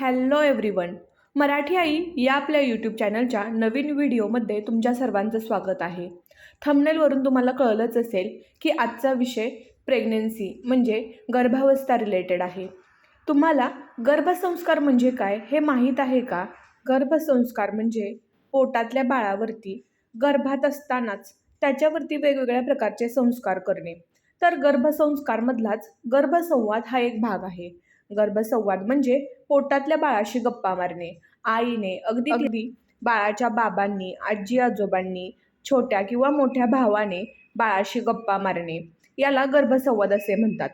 Hello everyone. Marathi आई या आपल्या YouTube चॅनलच्या नवीन व्हिडिओमध्ये तुमच्या सर्वांचं स्वागत आहे. थंबनेलवरून तुम्हाला कळलंच असेल की आजचा विषय प्रेग्नेन्सी म्हणजे गर्भावस्था रिलेटेड आहे. तुम्हाला गर्भसंस्कार म्हणजे काय हे माहीत आहे का? गर्भसंस्कार म्हणजे पोटातल्या बाळावरती गर्भात असतानाच त्याच्यावरती वेगवेगळ्या प्रकारचे संस्कार करणे. तर गर्भसंस्कारमधलाच गर्भसंवाद हा एक भाग आहे. गर्भसंवाद म्हणजे पोटातल्या बाळाशी गप्पा मारणे. आईने अगदी अगदी. बाळाच्या बाबांनी आजी आजोबांनी छोट्या किंवा मोठ्या भावाने बाळाशी गप्पा मारणे. याला गर्भसंवाद असे म्हणतात.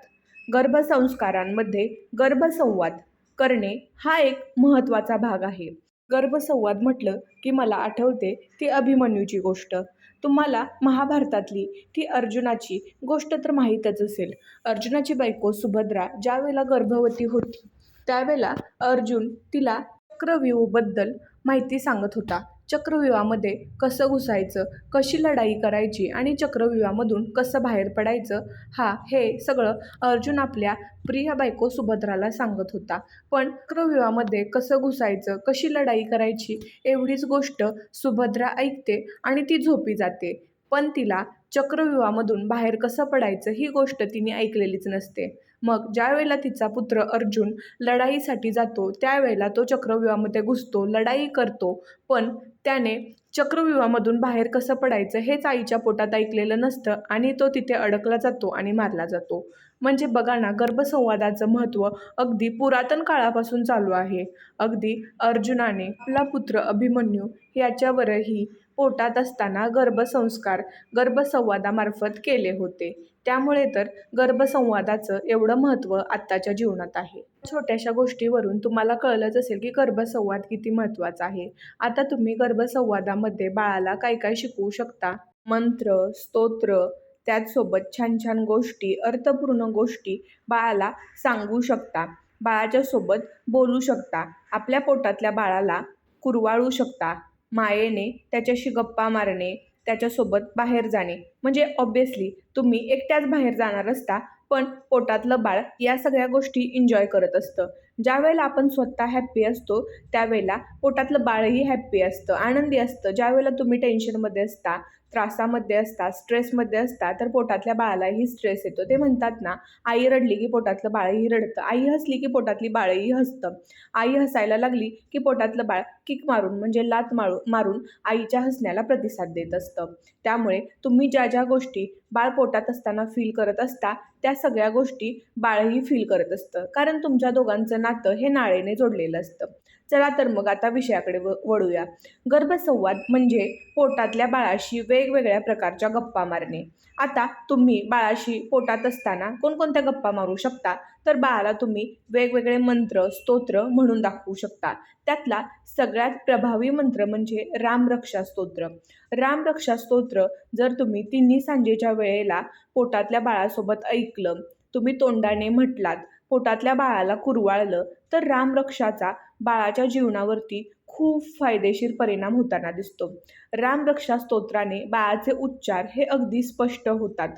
गर्भसंस्कारांमध्ये गर्भसंवाद करणे हा एक महत्त्वाचा भाग आहे. गर्भसंवाद म्हटलं की मला आठवते ती अभिमन्यूची गोष्ट. तुम्हाला महाभारतातली ती अर्जुनाची गोष्ट तर माहीतच असेल. अर्जुनाची बायको सुभद्रा ज्यावेळेला गर्भवती होती त्यावेळेला अर्जुन तिला चक्रव्यूहबद्दल माहिती सांगत होता. चक्रव्यूहामध्ये कसं घुसायचं कशी लढाई करायची आणि चक्रव्यूहामधून कसं बाहेर पडायचं हा हे सगळं अर्जुन आपल्या प्रिय बायको सुभद्राला सांगत होता. पण चक्रव्यूहामध्ये कसं घुसायचं कशी लढाई करायची एवढीच गोष्ट सुभद्रा ऐकते आणि ती झोपी जाते. पण तिला चक्रव्यूहामधून बाहेर कसं पडायचं ही गोष्ट तिने ऐकलेलीच नसते. मग ज्यावेळेला तिचा पुत्र अर्जुन लढाईसाठी जातो त्यावेळेला तो चक्रव्यूहामध्ये घुसतो लढाई करतो. पण त्याने चक्रव्यूहामधून बाहेर कसं पडायचं हेच आईच्या पोटात ऐकलेलं नसतं आणि तो तिथे अडकला जातो आणि मारला जातो. म्हणजे बघा ना गर्भसंवादाचं महत्त्व अगदी पुरातन काळापासून चालू आहे. अगदी अर्जुनाने आपला पुत्र अभिमन्यू याच्यावरही पोटात असताना गर्भसंस्कार गर्भसंवादामार्फत केले होते. त्यामुळे तर गर्भसंवादाचं एवढं महत्त्व आत्ताच्या जीवनात आहे. छोट्याशा गोष्टीवरून तुम्हाला कळलंच असेल की गर्भसंवाद किती महत्त्वाचा आहे. आता तुम्ही गर्भसंवादामध्ये बाळाला काय काय शिकवू शकता? मंत्र स्तोत्र त्याचसोबत छान छान गोष्टी अर्थपूर्ण गोष्टी बाळाला सांगू शकता. बाळाच्या सोबत बोलू शकता. आपल्या पोटातल्या बाळाला कुरवाळू शकता. मायेने त्याच्याशी गप्पा मारणे त्याच्यासोबत बाहेर जाणे. म्हणजे ऑब्वियसली तुम्ही एकट्याच बाहेर जाणार असता पण पोटातलं बाळ या सगळ्या गोष्टी एन्जॉय करत असतं. ज्या वेळेला आपण स्वतः हॅप्पी असतो त्यावेळेला पोटातलं बाळही हॅप्पी असतं आनंदी असतं. ज्या वेळेला तुम्ही टेन्शनमध्ये असता त्रासामध्ये असता स्ट्रेसमध्ये असता तर पोटातल्या बाळालाही स्ट्रेस येतो. ते म्हणतात ना आई रडली की पोटातलं बाळही रडतं. आई हसली की पोटातली बाळही हसतं. आई हसायला लागली की पोटातलं बाळ किक मारून म्हणजे लात मारू मारून आईच्या हसण्याला प्रतिसाद देत असतं. त्यामुळे तुम्ही ज्या ज्या गोष्टी बाळ पोटात असताना फील करत असता त्या सगळ्या गोष्टी बाळही फील करत असतं. कारण तुमच्या दोघांचं नातं हे नाळेने जोडलेलं असतं. चला तर मग आता विषयाकडे व वळूया. गर्भसंवाद म्हणजे पोटातल्या बाळाशी वेगवेगळ्या प्रकारच्या गप्पा मारणे. आता तुम्ही बाळाशी पोटात असताना कोणकोणत्या गप्पा मारू शकता? तर बाळाला तुम्ही वेगवेगळे मंत्र स्तोत्र म्हणून दाखवू शकता. त्यातला सगळ्यात प्रभावी मंत्र म्हणजे रामरक्षा स्तोत्र. रामरक्षा स्तोत्र जर तुम्ही तिन्ही सांजेच्या वेळेला पोटातल्या बाळासोबत ऐकलं तुम्ही तोंडाने म्हटलात पोटातल्या बाळाला कुरवाळलं तर रामरक्षाचा बाळाच्या जीवनावरती खूप फायदेशीर परिणाम होताना दिसतो. रामरक्षा स्तोत्राने बाळाचे उच्चार हे अगदी स्पष्ट होतात.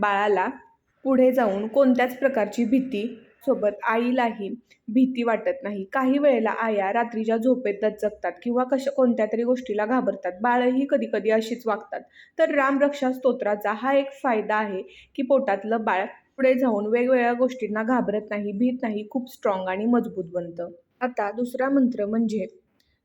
बाळाला पुढे जाऊन कोणत्याच प्रकारची भीती सोबत आईलाही भीती वाटत नाही. काही वेळेला आया रात्रीच्या झोपेत दचकतात किंवा कशा कोणत्या तरी गोष्टीला घाबरतात. बाळही कधी कधी अशीच वागतात. तर रामरक्षा स्तोत्राचा हा एक फायदा आहे की पोटातलं बाळ पुढे जाऊन वेगवेगळ्या गोष्टींना घाबरत नाही भीत नाही खूप स्ट्रॉंग आणि मजबूत बनतं. आता दुसरा मंत्र म्हणजे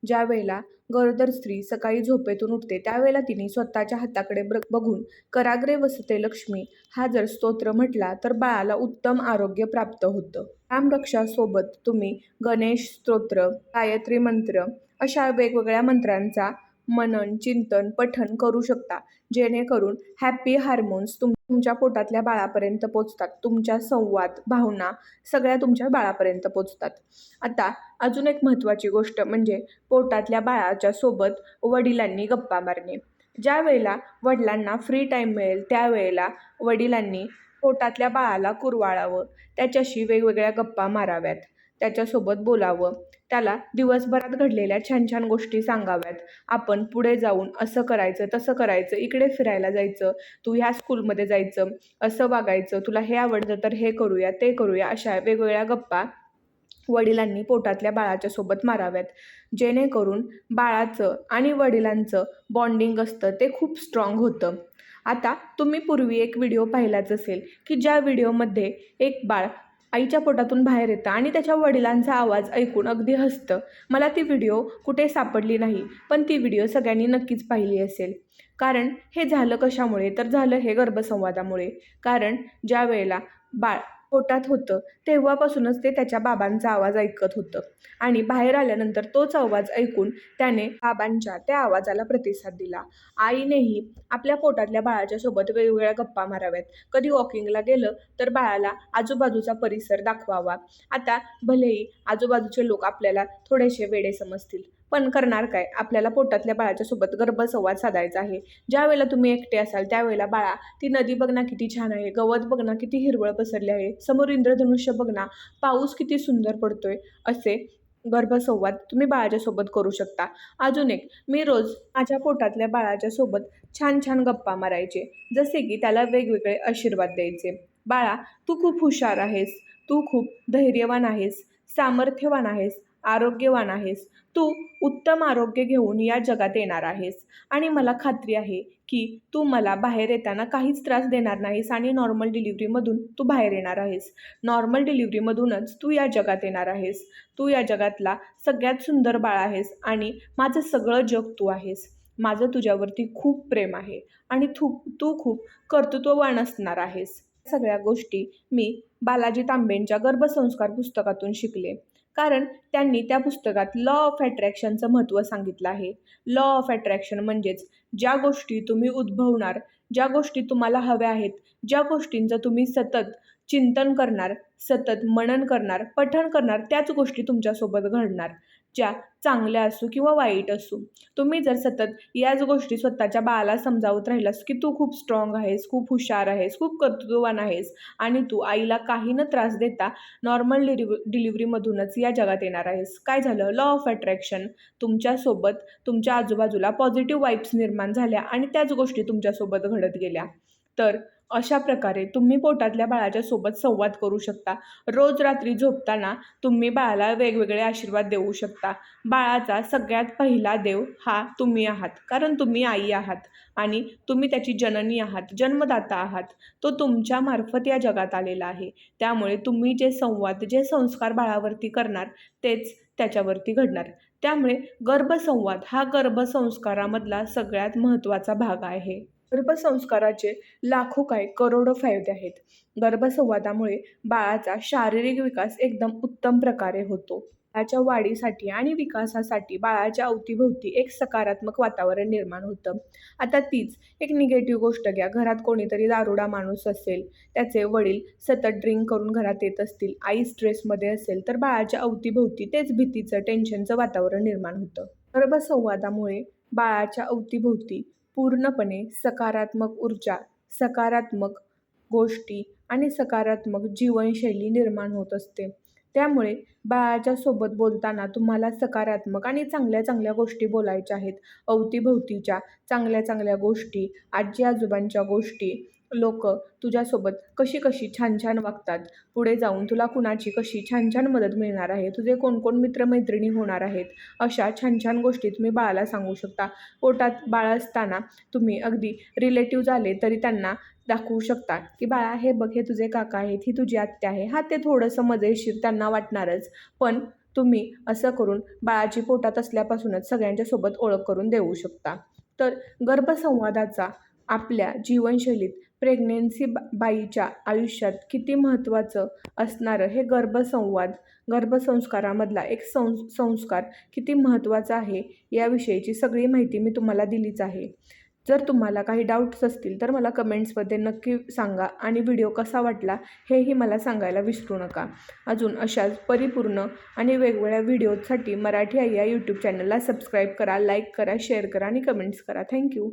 ज्या वेळेला गरोदर स्त्री सकाळी झोपेतून उठते त्यावेळेला तिने स्वतःच्या हाताकडे बघून कराग्रे वसते लक्ष्मी हा जर स्तोत्र म्हटला तर बाळाला उत्तम आरोग्य प्राप्त होतं. रामरक्षासोबत तुम्ही गणेश स्तोत्र गायत्री मंत्र अशा वेगवेगळ्या मंत्रांचा मनन चिंतन पठन करू शकता. जेणेकरून हॅपी हार्मोन्स तुम तुमच्या पोटातल्या बाळापर्यंत पोचतात. तुमच्या संवाद भावना सगळ्या तुमच्या बाळापर्यंत पोचतात. आता अजून एक महत्त्वाची गोष्ट म्हणजे पोटातल्या बाळाच्या सोबत वडिलांनी गप्पा मारणे. ज्या वेळेला वडिलांना फ्री टाईम मिळेल त्यावेळेला वडिलांनी पोटातल्या बाळाला कुरवाळावं. त्याच्याशी वेगवेगळ्या गप्पा माराव्यात. त्याच्यासोबत बोलावं. त्याला दिवसभरात घडलेल्या छान छान गोष्टी सांगाव्यात. आपण पुढे जाऊन असं करायचं तसं करायचं इकडे फिरायला जायचं तू ह्या स्कूलमध्ये जायचं असं वागायचं तुला हे आवडतं तर हे करूया ते करूया अशा वेगवेगळ्या गप्पा वडिलांनी पोटातल्या बाळाच्या सोबत माराव्यात. जेणेकरून बाळाचं आणि वडिलांचं बॉन्डिंग असतं ते खूप स्ट्रॉंग होतं. आता तुम्ही पूर्वी एक व्हिडिओ पाहिलाच असेल की ज्या व्हिडिओमध्ये एक बाळ आईच्या पोटातून बाहेर येतं आणि त्याच्या वडिलांचा आवाज ऐकून अगदी हसतं. मला ती व्हिडिओ कुठे सापडली नाही पण ती व्हिडिओ सगळ्यांनी नक्कीच पाहिली असेल. कारण हे झालं कशामुळे? तर झालं हे गर्भसंवादामुळे. कारण ज्या वेळेला बाळ पोटात होतं. तेव्हापासूनच ते त्याच्या बाबांचा आवाज ऐकत होतं. आणि बाहेर आल्यानंतर तोच आवाज ऐकून त्याने बाबांच्या त्या आवाजाला प्रतिसाद दिला. आईनेही आपल्या पोटातल्या बाळाच्या सोबत वेगवेगळ्या गप्पा माराव्यात. कधी वॉकिंगला गेलं तर बाळाला आजूबाजूचा परिसर दाखवावा. आता भलेही आजूबाजूचे लोक आपल्याला थोडेसे वेडे समजतील. पण करणार काय? आपल्याला पोटातल्या बाळाच्या सोबत गर्भसंवाद साधायचा आहे. ज्यावेळेला तुम्ही एकटे असाल त्यावेळेला बाळा ती नदी बघ ना किती छान आहे गवत बघ ना किती हिरवळ पसरले आहे समोर इंद्रधनुष्य बघ ना पाऊस किती सुंदर पडतोय असे गर्भसंवाद तुम्ही बाळाच्या सोबत करू शकता. अजून एक मी रोज माझ्या पोटातल्या बाळाच्या सोबत छान छान गप्पा मारायचे जसे की त्याला वेगवेगळे आशीर्वाद द्यायचे. बाळा तू खूप हुशार आहेस तू खूप धैर्यवान आहेस सामर्थ्यवान आहेस आरोग्यवान आहेस. तू उत्तम आरोग्य घेऊन या जगात येणार आहेस. आणि मला खात्री आहे की तू मला बाहेर येताना काहीच त्रास देणार नाहीस आणि नॉर्मल डिलिव्हरीमधून तू बाहेर येणार आहेस. नॉर्मल डिलिव्हरीमधूनच तू या जगात येणार आहेस. तू या जगातला सगळ्यात सुंदर बाळ आहेस आणि माझं सगळं जग तू आहेस. माझं तुझ्यावरती खूप प्रेम आहे आणि तू तू खूप कर्तृत्ववान असणार आहेस. सगळ्या गोष्टी मी बालाजी तांबेंच्या गर्भसंस्कार पुस्तकातून शिकले. कारण त्यांनी त्या पुस्तकात लॉ ऑफ अट्रॅक्शनचं महत्त्व सांगितलं आहे. लॉ ऑफ अट्रॅक्शन म्हणजेच ज्या गोष्टी तुम्ही उद्भवणार ज्या गोष्टी तुम्हाला हव्या आहेत ज्या गोष्टींचं तुम्ही सतत चिंतन करणार सतत मनन करणार पठण करणार त्याच गोष्टी तुमच्यासोबत घडणार. ज्या चांगल्या असू किंवा वाईट असू. तुम्ही जर सतत याच गोष्टी स्वतःच्या बाळाला समजावत राहिलास की तू खूप स्ट्रॉंग आहेस खूप हुशार आहेस खूप कर्तृत्ववान आहेस आणि तू आईला काही न त्रास देता नॉर्मल डिलिव्ह डिलिव्हरीमधूनच या जगात येणार आहेस. काय झालं? लॉ ऑफ अट्रॅक्शन तुमच्यासोबत तुमच्या आजूबाजूला पॉझिटिव्ह वाईब्स निर्माण झाल्या आणि त्याच गोष्टी तुमच्यासोबत घडत गेल्या. तर अशा प्रकारे तुम्ही पोटातल्या बाळाच्या सोबत संवाद करू शकता. रोज रात्री झोपताना तुम्ही बाळाला वेगवेगळे आशीर्वाद देऊ शकता. बाळाचा सगळ्यात पहिला देव हा तुम्ही आहात. कारण तुम्ही आई आहात आणि तुम्ही त्याची जननी आहात जन्मदाता आहात. तो तुमच्या मार्फत या जगात आलेला आहे. त्यामुळे तुम्ही जे संवाद जे संस्कार बाळावरती करणार तेच त्याच्यावरती घडणार. त्यामुळे गर्भसंवाद हा गर्भसंस्कारामधला सगळ्यात महत्त्वाचा भाग आहे. गर्भसंस्काराचे लाखो काय करोडो फायदे आहेत. गर्भसंवादामुळे बाळाचा शारीरिक विकास एकदम उत्तम प्रकारे होतो. बाळाच्या वाढीसाठी आणि विकासासाठी बाळाच्या अवतीभोवती एक सकारात्मक वातावरण निर्माण होतं. आता तीच एक निगेटिव्ह गोष्ट घ्या. घरात कोणीतरी दारुडा माणूस असेल त्याचे वडील सतत ड्रिंक करून घरात येत असतील आई स्ट्रेसमध्ये असेल तर बाळाच्या अवतीभोवती तेच भीतीचं टेन्शनचं वातावरण निर्माण होतं. गर्भसंवादामुळे बाळाच्या अवतीभोवती पूर्णपणे सकारात्मक ऊर्जा सकारात्मक गोष्टी आणि सकारात्मक जीवनशैली निर्माण होत असते. त्यामुळे बाळाच्या सोबत बोलताना तुम्हाला सकारात्मक आणि चांगल्या चांगल्या गोष्टी बोलायच्या आहेत. अवतीभोवतीच्या चांगल्या चांगल्या गोष्टी आजी आजोबांच्या गोष्टी लोक तुझ्यासोबत कशी कशी छान छान वागतात? पुढे जाऊन तुला कुणाची कशी छान छान मदत मिळणार आहे? तुझे कोणकोण मित्रमैत्रिणी होणार आहेत? अशा छान छान गोष्टी तुम्ही बाळाला सांगू शकता. पोटात बाळ असताना तुम्ही अगदी रिलेटिव्ह झाले तरी त्यांना दाखवू शकता की बाळा हे बघ हे तुझे काका आहेत ही तुझी आत्या आहे. हा ते थोडंसं मजेशीर त्यांना वाटणारच. पण तुम्ही असं करून बाळाची पोटात असल्यापासूनच सगळ्यांच्या सोबत ओळख करून देऊ शकता. तर गर्भसंवादाचा आपल्या जीवनशैलीत प्रेग्नेन्सी बा बाईच्या आयुष्यात किती महत्त्वाचं असणारं हे गर्भसंवाद गर्भसंस्कारामधला एक सं संस्कार किती महत्त्वाचा आहे याविषयीची सगळी माहिती मी तुम्हाला दिलीच आहे. जर तुम्हाला काही डाऊट्स असतील तर मला कमेंट्समध्ये नक्की सांगा आणि व्हिडिओ कसा वाटला हेही मला सांगायला विसरू नका. अजून अशाच परिपूर्ण आणि वेगवेगळ्या व्हिडिओसाठी मराठी आई या यूट्यूब चॅनलला सबस्क्राईब करा लाईक करा शेअर करा आणि कमेंट्स करा. थँक्यू.